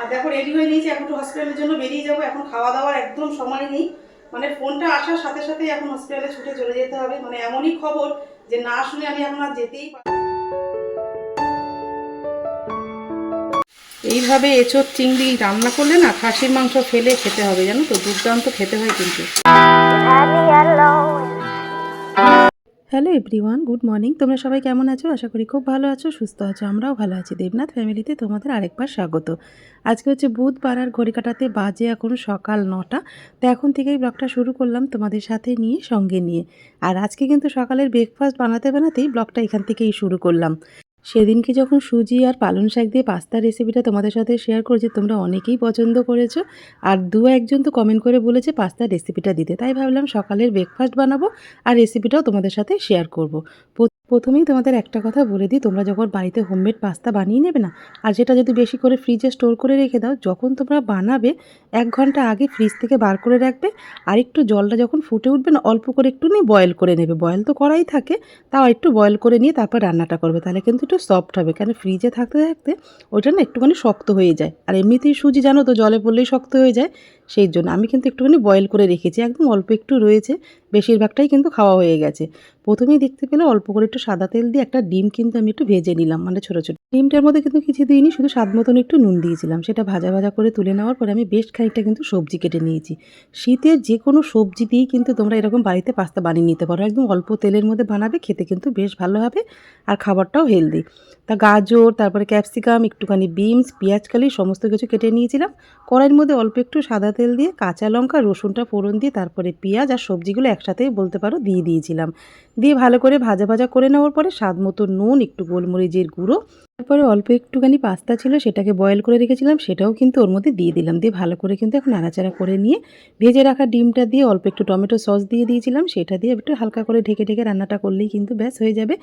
আর দেখো রেডি হয়ে নিয়েছি, এখন হসপিটালের জন্য বেরিয়ে যাব। এখন খাওয়া দাওয়ার একদম সময় নেই। মানে ফোনটা আসার সাথে সাথে এখন হসপিটালে ছুটে চলে যেতে হবে। মানে এমনই খবর যে না শুনে আমি এখন আর যেতেই পারি এইভাবে এঁচোর চিংড়ি রান্না করলে না খাসির মাংস ফেলে খেতে হবে, জানো তো? দুর্দান্ত খেতে হয় কিন্তু। হ্যালো এভরিওয়ান গুড মর্নিং তোমরা সবাই কেমন আছো? আশা করি খুব ভালো আছো, সুস্থ আছো, আমরাও ভালো আছি। দেবনাথ ফ্যামিলিতে তোমাদের আরেকবার স্বাগত। আজকে হচ্ছে বুধবার আর ঘড়ি কাটাতে বাজে এখন সকাল নটা। তো এখন থেকেই ব্লগটা শুরু করলাম তোমাদের সাথে নিয়ে, সঙ্গে নিয়ে। আর আজকে কিন্তু সকালের ব্রেকফাস্ট বানাতে বানাতেই ব্লগটা এখান থেকেই শুরু করলাম। সেদিনকে যখন সুজি আর পালন শাক দিয়ে পাস্তার রেসিপিটা তোমাদের সাথে শেয়ার করেছি, তোমরা অনেকেই পছন্দ করেছ আর দু একজন তো কমেন্ট করে বলেছে পাস্তার রেসিপিটা দিতে তাই ভাবলাম সকালের ব্রেকফাস্ট বানাবো আর রেসিপিটাও তোমাদের সাথে শেয়ার করব। প্রথ- প্রথমেই তোমাদের একটা কথা বলে দিই, তোমরা যখন বাড়িতে হোমমেড পাস্তা বানিয়ে নেবে না, আর যেটা যদি বেশি করে ফ্রিজে স্টোর করে রেখে দাও, যখন তোমরা বানাবে, এক ঘণ্টা আগে ফ্রিজ থেকে বার করে রাখবে, আর একটু জলটা যখন ফুটে উঠবে না, অল্প করে একটু নিয়ে বয়েল করে নেবে। বয়েল তো করাই থাকে, তাও একটু বয়েল করে নিয়ে তারপর রান্নাটা করবে, তাহলে কিন্তু একটু সফট হবে, কেন ফ্রিজে থাকতে থাকতে ওইটা না একটুখানি শক্ত হয়ে যায়, আর এমনিতেই সুজি জানো তো, জলে পড়লেই শক্ত হয়ে যায়, সেই জন্য আমি কিন্তু একটুখানি বয়েল করে রেখেছি, একদম অল্প একটু রয়েছে বেশিরভাগটাই কিন্তু খাওয়া হয়ে গেছে। প্রথমেই দেখতে পেলে অল্প করে একটু সাদা তেল দিয়ে একটা ডিম কিন্তু আমি একটু ভেজে নিলাম মানে ছোটো ছোটো। ডিমটার মধ্যে কিন্তু কিছু দিইনি, শুধু স্বাদ মতন একটু নুন দিয়েছিলাম। সেটা ভাজা ভাজা করে তুলে নেওয়ার পরে আমি বেশ খানিকটা কিন্তু সবজি কেটে নিয়েছি। শীতের যে কোনো সবজি দিয়েই কিন্তু তোমরা এরকম বাড়িতে পাস্তা বানিয়ে নিতে পারো। একদম অল্প তেলের মধ্যে বানাবে, খেতে কিন্তু বেশ ভালো হবে আর খাবারটাও হেলদি তা গাজর, তারপরে ক্যাপসিকাম, একটুখানি বিনস পেঁয়াজকালি সমস্ত কিছু কেটে নিয়েছিলাম। কড়াইয়ের মধ্যে অল্প একটু সাদা তেল দিয়ে কাঁচা লঙ্কা, রসুনটা ফোড়ন দিয়ে তারপরে পেঁয়াজ আর সবজিগুলো একসাথেই বলতে পারো দিয়ে দিয়েছিলাম। দিয়ে ভালো করে ভাজা ভাজা করে নেওয়ার পরে স্বাদ মতো নুন, একটু গোলমরিচের গুঁড়ো তারপরে অল্প একটুখানি পাস্তা ছিল, সেটাকে বয়েল করে রেখেছিলাম, সেটাও কিন্তু ওর মধ্যে দিয়ে দিলাম। দিয়ে ভালো করে কিন্তু এখন নাড়াচাড়া করে নিয়ে ভেজে রাখা ডিমটা দিয়ে অল্প একটু টমেটো সস দিয়ে দিয়েছিলাম, সেটা দিয়ে একটু হালকা করে ঢেকে ঢেকে রান্নাটা করলেই কিন্তু ব্যাস হয়ে যাবে।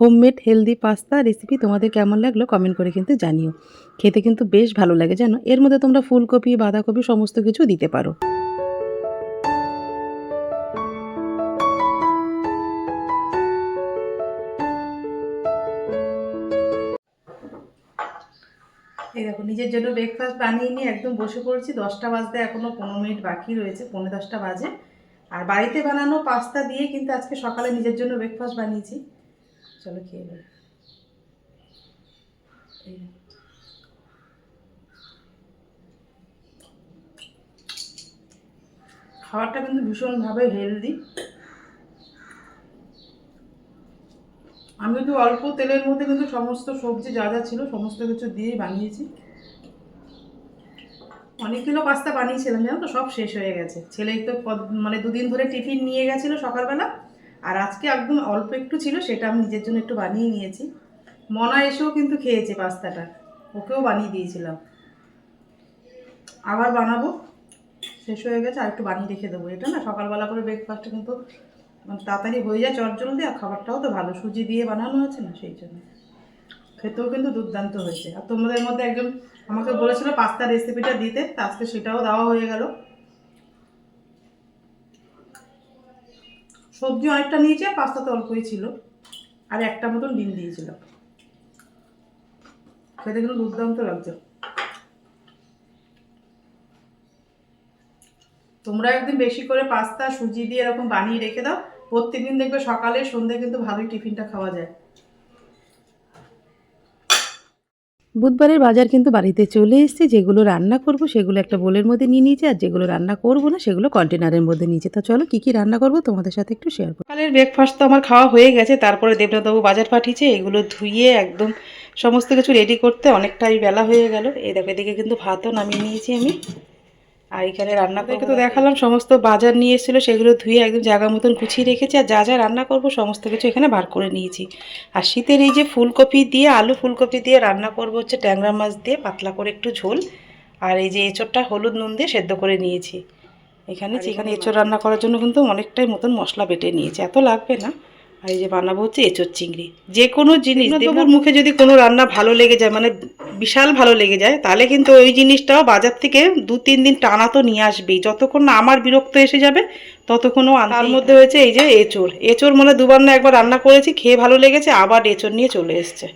হোমমেড হেলদি পাস্তা রেসিপি তোমাদের কেমন লাগল কমেন্ট করে কিন্তু জানিও। খেতে কিন্তু বেশ ভালো লাগে, জানো? এর মধ্যে তোমরা ফুলকপি, বাঁধাকপি সমস্ত কিছু দিতে পারো। এই দেখো, নিজের জন্য ব্রেকফাস্ট বানিয়ে নিয়ে একদম বসে পড়েছি। দশটা বাজতে এখনও পনেরো মিনিট বাকি রয়েছে পনেরো দশটা বাজে। আর বাড়িতে বানানো পাস্তা দিয়ে কিন্তু আজকে সকালে নিজের জন্য ব্রেকফাস্ট বানিয়েছি। চলো খেয়ে এই খাবারটা কিন্তু ভীষণভাবে হেলদি আমি কিন্তু অল্প তেলের মধ্যে কিন্তু সমস্ত সবজি যা যা ছিল সমস্ত কিছু দিয়ে বানিয়েছি। অনেকগুলো পাস্তা বানিয়েছিলাম, জানো তো? সব শেষ হয়ে গেছে। ছেলেই তো মানে দুদিন ধরে টিফিন নিয়ে গেছিল সকালবেলা। আর আজকে একদম অল্প একটু ছিল, সেটা আমি নিজের জন্য একটু বানিয়ে নিয়েছি। মনা এসেও কিন্তু খেয়েছে পাস্তাটা। ওকেও বানিয়ে দিয়েছিলাম। আবার বানাবো। শেষ হয়ে গেছে, আর একটু বানিয়ে রেখে দেবো। এটা না সকালবেলা করে ব্রেকফাস্টে কিন্তু মানে তাড়াতাড়ি হয়ে যায় চটজলদি আর খাবারটাও তো ভালো। সুজি দিয়ে বানানো আছে না, সেই জন্য। খেতেও কিন্তু দুর্দান্ত হয়েছে। আর তোমাদের মধ্যে একজন আমাকে বলেছিল পাস্তা রেসিপিটা দিতে আজকে সেটাও দেওয়া হয়ে গেল। সবজি অনেকটা নিয়েছে, পাস্তা তো অল্পই ছিল। আর একটা মতন ডিম দিয়েছিল। খেতে কিন্তু দুর্দান্ত লাগছে। তোমরা একদিন বেশি করে পাস্তা, সুজি দিয়ে এরকম বানিয়ে রেখে দাও। প্রত্যেকদিন দেখবে সকালে সন্ধ্যে কিন্তু ভালোই টিফিনটা খাওয়া যায়। বুধবারের বাজার কিন্তু বাড়িতে চলে এসেছে যেগুলো রান্না করব সেগুলো একটা বোলের মধ্যে নিয়ে নিয়েছি আর যেগুলো রান্না করব না সেগুলো কন্টেনারের মধ্যে নিয়েছি। তো চলো কি কি রান্না করব তোমাদের সাথে একটু শেয়ার করব। সকালের ব্রেকফাস্ট তো আমার খাওয়া হয়ে গেছে তারপরে দেবনাথবাবু বাজার পাঠিয়েছে এগুলো ধুয়ে একদম সমস্ত কিছু রেডি করতে অনেকটাই বেলা হয়ে গেল। এই দেখো এদিকে কিন্তু ভাতও নামিয়ে নিয়েছি আমি। আর এখানে রান্না করতে তো দেখালাম সমস্ত বাজার নিয়ে এসেছিল সেগুলো ধুয়ে একদম জায়গা মতন গুছিয়ে রেখেছি আর যা যা রান্না করব সমস্ত কিছু এখানে বার করে নিয়েছি। আর শীতের এই যে ফুলকপি দিয়ে আলু ফুলকপি দিয়ে রান্না করব হচ্ছে ট্যাংরা মাছ দিয়ে পাতলা করে একটু ঝোল আর এই যে এঁচোড়টা হলুদ নুন দিয়ে সেদ্ধ করে নিয়েছি। এখানে চিকেন এঁচোড় রান্না করার জন্য কিন্তু অনেকটাই মতন মশলা বেটে নিয়েছি এত লাগবে না? আর এই যে বানাবো হচ্ছে এঁচোড় চিংড়ি। যে কোনো জিনিস দেবুর মুখে যদি কোনো রান্না ভালো লেগে যায় মানে বিশাল ভালো লেগে যায় তাহলে কিন্তু ওই জিনিসটাও বাজার থেকে দু তিন দিন টানা তো নিয়ে আসবেই। যতক্ষণ না আমার বিরক্ত এসে যাবে ততক্ষণও তার মধ্যে হয়েছে এই যে এঁচোড় এঁচোড় মানে দুবার না একবার রান্না করেছি খেয়ে ভালো লেগেছে আবার এঁচোড় নিয়ে চলে এসছে।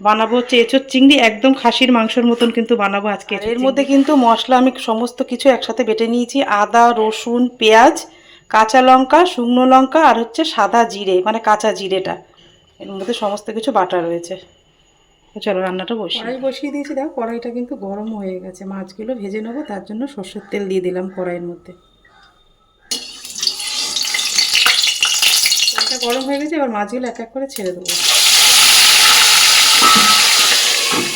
বানাবো হচ্ছে এঁচোর চিংড়ি একদম খাসির মাংসের মতন কিন্তু বানাবো আজকে এর মধ্যে কিন্তু মশলা আমি সমস্ত কিছু একসাথে বেটে নিয়েছি আদা রসুন পেঁয়াজ কাঁচা লঙ্কা শুকনো লঙ্কা আর হচ্ছে সাদা জিরে মানে কাঁচা জিরেটা। এর মধ্যে সমস্ত কিছু বাটা রয়েছে। চলো রান্নাটা বসিয়ে কড়াই বসিয়ে দিয়েছি দেখো কড়াইটা কিন্তু গরম হয়ে গেছে। মাছগুলো ভেজে নেব তার জন্য সর্ষের তেল দিয়ে দিলাম কড়াইয়ের মধ্যে। তেলটা গরম হয়ে গেছে এবার মাছগুলো এক এক করে ছেড়ে দেবো।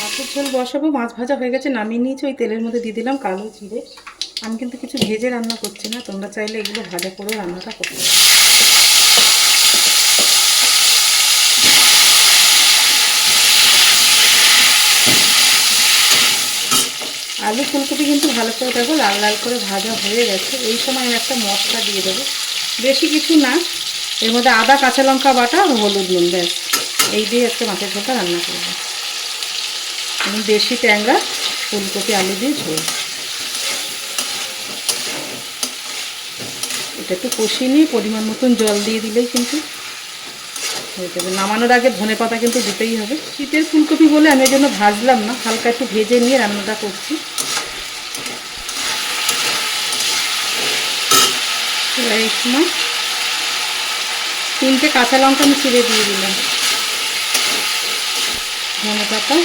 মাছের ঝোল বসাবো মাছ ভাজা হয়ে গেছে নামিয়ে নিয়েছি ওই তেলের মধ্যে দিয়ে দিলাম কালো জিরে। আমি কিন্তু কিছু ভেজে রান্না করছি না, তোমরা চাইলে এগুলো ভাজা করে রান্নাটা করতে পারো। আলু ফুলকপি কিন্তু ভালো করে দেখো, লাল লাল করে ভাজা হয়ে গেছে। এই সময় একটা মশলা দিয়ে দেবো। বেশি কিছু না, এর মধ্যে আদা, কাঁচা লঙ্কা বাটা আর হলুদ নুন, ব্যাস। এই দিয়ে আজকে মাছের ঝোলটা রান্না করব। দেশি ট্যাংরা, ফুলকপি, আলু দিয়ে ঝোল। এটা একটু কষিয়ে নিয়ে পরিমাণ মতন জল দিয়ে দিলেই কিন্তু হয়ে যাবে। নামানোর আগে ধনে পাতা কিন্তু দিতেই হবে। শীতের ফুলকপি বলে আমি জন্য ভাজলাম না, হালকা একটু ভেজে নিয়ে রান্নাটা করছি। এই সময় তিনটে কাঁচা লঙ্কা আমি ছিঁড়ে দিয়ে দিলাম। ধনে পাতা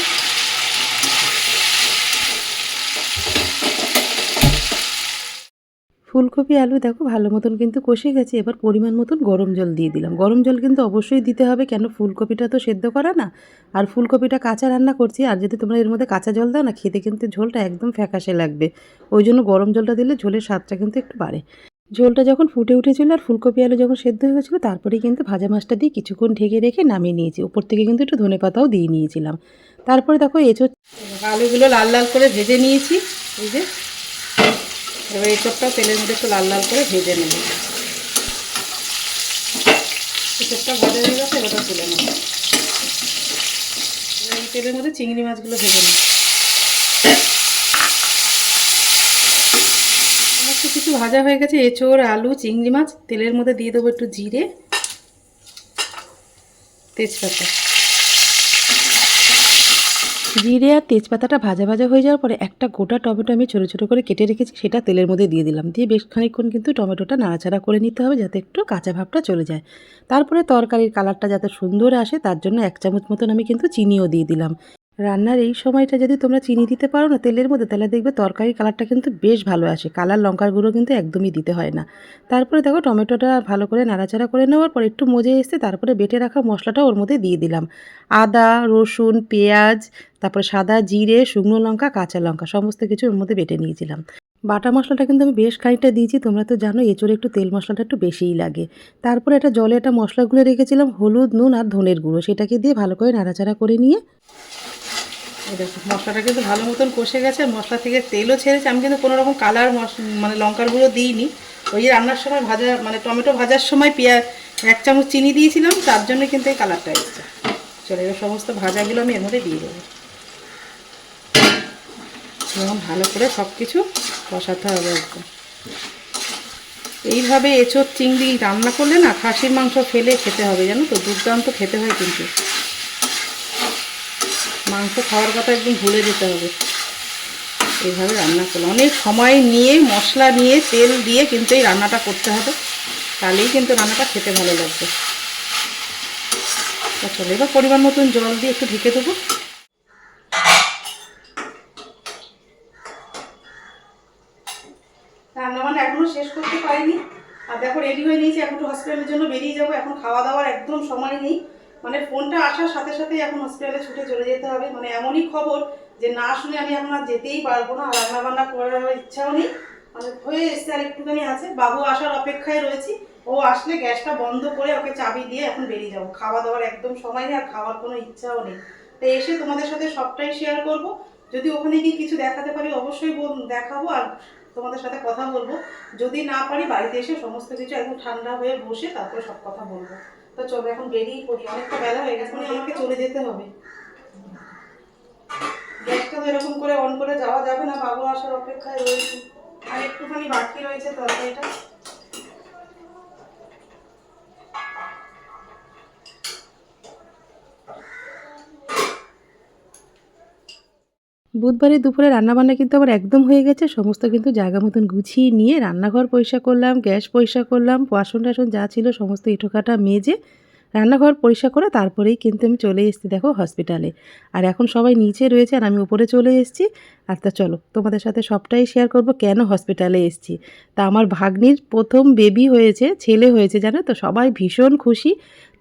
ফুলকপি, আলু দেখো ভালো মতন কিন্তু কষে গেছে। এবার পরিমাণ মতন গরম জল দিয়ে দিলাম। গরম জল কিন্তু অবশ্যই দিতে হবে কেন? ফুলকপিটা তো সেদ্ধ করা না। আর ফুলকপিটা কাঁচা রান্না করছি, আর যদি তোমরা এর মধ্যে কাঁচা জল দাও না, খেতে কিন্তু ঝোলটা একদম ফ্যাকাশে লাগবে। ওই জন্য গরম জলটা দিলে ঝোলের স্বাদটা কিন্তু একটু বাড়ে। ঝোলটা যখন ফুটে উঠেছিল আর ফুলকপি, আলু যখন সেদ্ধ হয়ে গেছিল তারপরেই কিন্তু ভাজা মাছটা দিয়ে কিছুক্ষণ ঢেকে রেখে নামিয়ে নিয়েছি। উপর থেকে কিন্তু একটু ধনে পাতাও দিয়ে নিয়েছিলাম। তারপরে দেখো এঁচোড় আলুগুলো লাল লাল করে ভেজে নিয়েছি। এই যে এবার এঁচোড়টাও তেলের মধ্যে একটু লাল লাল করে ভেজে নেব। এঁচোড়টা ভাজা হয়ে গেছে ওটা তুলে নেব। এই তেলের মধ্যে চিংড়ি মাছগুলো ভেজে নেব। কিছু ভাজা হয়ে গেছে, এঁচোড়, আলু, চিংড়ি মাছ, তেলের মধ্যে দিয়ে দেবো একটু জিরে, তেজপাতা। জিরে আর তেজপাতাটা ভাজা ভাজা হয়ে যাওয়ার পরে একটা গোটা টমেটো আমি ছোটো ছোটো করে কেটে রেখেছি, সেটা তেলের মধ্যে দিয়ে দিলাম। দিয়ে বেশ খানিকক্ষণ কিন্তু টমেটোটা নাড়াচাড়া করে নিতে হবে যাতে একটু কাঁচা ভাবটা চলে যায়। তারপরে তরকারির কালারটা যাতে সুন্দর আসে, তার জন্য এক চামচ মতন আমি কিন্তু চিনিও দিয়ে দিলাম। রান্নার এই সময়টা যদি তোমরা চিনি দিতে পারো না তেলের মধ্যে, তাহলে দেখবে তরকারির কালারটা কিন্তু বেশ ভালো আসে। কালার লঙ্কার গুঁড়ো কিন্তু একদমই দিতে হয় না। তারপরে দেখো টমেটোটা ভালো করে নাড়াচাড়া করে নেওয়ার পর একটু মজে এসছে তারপরে বেটে রাখা মশলাটা ওর মধ্যে দিয়ে দিলাম। আদা, রসুন, পেঁয়াজ, তারপরে সাদা জিরে, শুকনো লঙ্কা, কাঁচা লঙ্কা সমস্ত কিছু ওর মধ্যে বেটে নিয়েছিলাম। বাটা মশলাটা কিন্তু আমি বেশ খানিকটা দিয়েছি, তোমরা তো জানো এঁচড়ে একটু তেল মশলাটা একটু বেশিই লাগে। তারপরে একটা জলে একটা মশলাগুলো রেখেছিলাম হলুদ, নুন আর ধনের গুঁড়ো, সেটাকে দিয়ে ভালো করে নাড়াচাড়া করে নিয়ে দেখো, মশলাটা কিন্তু ভালো মতন কষে গেছে মশলা থেকে তেলও ছেড়েছে। আমি কিন্তু কোনো রকম কালার মানে লঙ্কার গুঁড়ো দিইনি। ওই যে রান্নার সময় ভাজা মানে টমেটো ভাজার সময় পেঁয়াজ এক চামচ চিনি দিয়েছিলাম, তার জন্য কিন্তু এই কালারটা এসেছে। চলো, এবার সমস্ত ভাজাগুলো আমি এর মধ্যে দিয়ে দেবো। এবং ভালো করে সব কিছু কষাতে হবে একদম। এইভাবে এঁচোড় চিংড়ি রান্না করলে না খাসির মাংস ফেলে খেতে হবে, জানো তো? দুর্দান্ত খেতে হয় কিন্তু। মাংস খাওয়ার কথা একদম ভুলে যেতে হবে। এইভাবে রান্না করলে অনেক সময় নিয়ে, মশলা নিয়ে, তেল দিয়ে কিন্তু এই রান্নাটা করতে হবে। তাহলেই কিন্তু রান্নাটা খেতে ভালো লাগবে। তা চলো, এবার পরিমাণ মতন জল দিয়ে একটু ঢেকে দেবো। রান্না বান্না এখনও শেষ করতে পারিনি। আর দেখো রেডি হয়ে নিয়েছি। এখন একটু হসপিটালের জন্য বেরিয়ে যাব। এখন খাওয়া দাওয়ার একদম সময় নেই। মানে ফোনটা আসার সাথে সাথে এখন হসপিটালে ছুটে চলে যেতে হবে। মানে এমনই খবর যে না শুনে আমি এখন আর যেতেই পারব না রান্না বান্না করার ইচ্ছাও নেই। মানে হয়ে এসছে আর একটুখানি আছে। বাবু আসার অপেক্ষায় রয়েছি। ও আসলে গ্যাসটা বন্ধ করে ওকে চাবি দিয়ে এখন বেরিয়ে যাব। খাওয়া দাওয়ার একদম সময় নেই, আর খাওয়ার কোনো ইচ্ছাও নেই। তো এসে তোমাদের সাথে সবটাই শেয়ার করব। যদি ওখানে গিয়ে কিছু দেখাতে পারি অবশ্যই দেখাবো আর তোমাদের সাথে কথা বলব। যদি না পারি বাড়িতে এসে সমস্ত কিছু একদম ঠান্ডা হয়ে বসে তারপরে সব কথা বলব। তো চলো, এখন বেরিয়ে পড়ি। অনেকটা বেলা হয়ে গেছে আমাকে চলে যেতে হবে। গ্যাসটা তো এরকম করে অন করে যাওয়া যাবে না, বাবু আসার অপেক্ষায় রয়েছে। আর একটুখানি বাকি রয়েছে তরকারিটা। বুধবারে দুপুরে রান্নাবান্না কিন্তু আমার একদম হয়ে গেছে। সমস্ত কিন্তু জায়গা মতন গুছিয়ে নিয়ে রান্নাঘর পরিষ্কার করলাম, গ্যাস পরিষ্কার করলাম, বাসন টাসন যা ছিল সমস্ত ইটোকাটা মেজে রান্নাঘর পরিষ্কার করে তারপরেই কিন্তু আমি চলে এসেছি দেখো হসপিটালে। আর এখন সবাই নিচে রয়েছে আর আমি উপরে চলে এসেছি। আর তা চলো, তোমাদের সাথে সবটাই শেয়ার করব কেন হসপিটালে এসেছি। তা আমার ভাগ্নির প্রথম বেবি হয়েছে, ছেলে হয়েছে জানো তো, সবাই ভীষণ খুশি।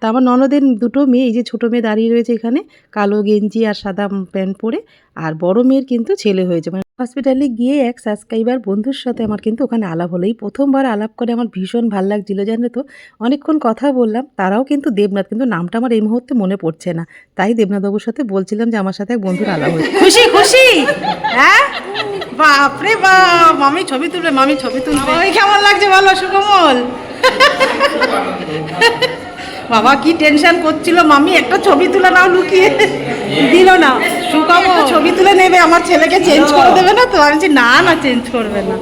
তা আমার ননদের দুটো মেয়ে এই যে ছোটো মেয়ে দাঁড়িয়ে রয়েছে এখানে কালো গেঞ্জি আর সাদা প্যান্ট পরে আর বড় মেয়ের কিন্তু ছেলে হয়েছে। মানে হসপিটালে গিয়ে এক সাবস্ক্রাইবার বন্ধুর সাথে আমার কিন্তু ওখানে আলাপ হলো। এই প্রথমবার আলাপ করে আমার ভীষণ ভালো লাগছিল জানো তো। অনেকক্ষণ কথা বললাম তারাও কিন্তু দেবনাথ কিন্তু নামটা আমার এই মুহূর্তে মনে পড়ছে না। তাই দেবনাথবাবুর সাথে বলছিলাম যে আমার সাথে এক বন্ধুর আলাপ হয়েছে খুশি খুশি? হ্যাঁ? বাপরে বাপ মামি ছবি তুলবে মামি ছবি তুলবে। কেমন লাগছে বলো সুকমল? বাবা, কি টেনশন করছিল? মামি একটা ছবি তুলে নাও লুকিয়ে। দিল না। শুকাবো ছবি তুলে নেবে, আমার ছেলেকে চেঞ্জ করে দেবে না তো? আমি না না চেঞ্জ করবে না।